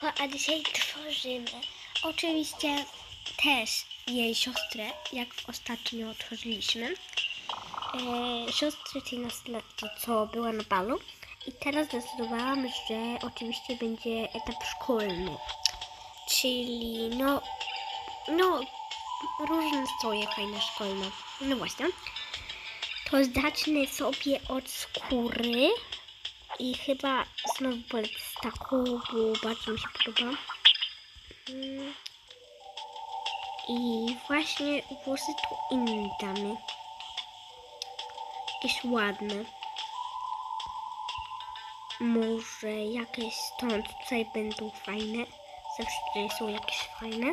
A dzisiaj tworzymy oczywiście też jej siostrę, jak ostatnio tworzyliśmy. E, siostrę tej nastolatki, co była na balu. I teraz zdecydowałam, że oczywiście będzie etap szkolny. Czyli no, no, różne stroje fajne szkolne. No właśnie. To zacznę sobie od skóry. I chyba znowu polecę taką, bo bardzo mi się podoba. I właśnie włosy tu inne damy. Jakieś ładne. Może jakieś stąd tutaj będą fajne. Zawsze są jakieś fajne.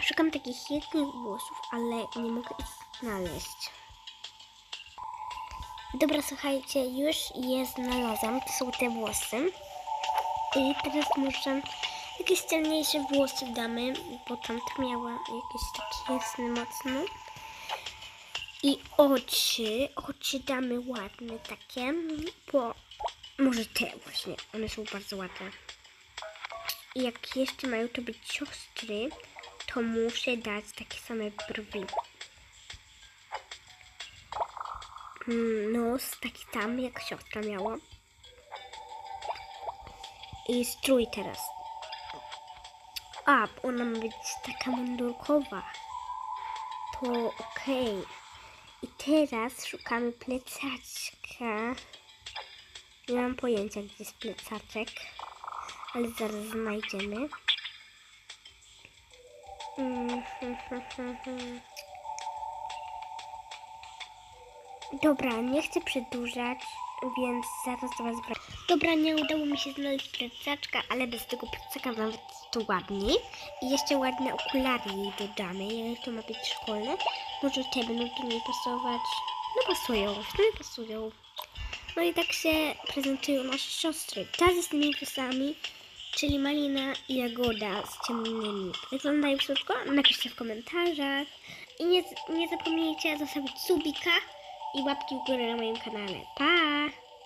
Szukam takich jednych włosów, ale nie mogę ich znaleźć. Dobra, słuchajcie, już je znalazłam. To są te włosy. I teraz może jakieś ciemniejsze włosy damy, bo tamta miała jakieś takie jasne mocno. I oczy, oczy damy ładne takie, bo może te właśnie, one są bardzo ładne. I jak jeszcze mają to być siostry, to muszę dać takie same brwi. Nos taki tam, jak siostra miała. I strój teraz. A, ona ma być taka mundurkowa. To okej. I teraz szukamy plecaczka. Nie mam pojęcia, gdzie jest plecaczek. Ale zaraz znajdziemy. Mm, Dobra, nie chcę przedłużać, więc zaraz do Was wracam. Dobra, nie udało mi się znaleźć plecaczka, ale bez tego plecaka nawet to ładniej. I jeszcze ładne okulary jej dodamy, jak to ma być szkolne. Może te będą do niej pasować. No pasują, w sumie pasują. No i tak się prezentują nasze siostry. Ta z tymi włosami, czyli Malina i Jagoda z ciemnymi. Wyglądają słodko? Napiszcie w komentarzach. I nie, nie zapomnijcie zostawić subika i łapki w górę na moim kanale. Pa!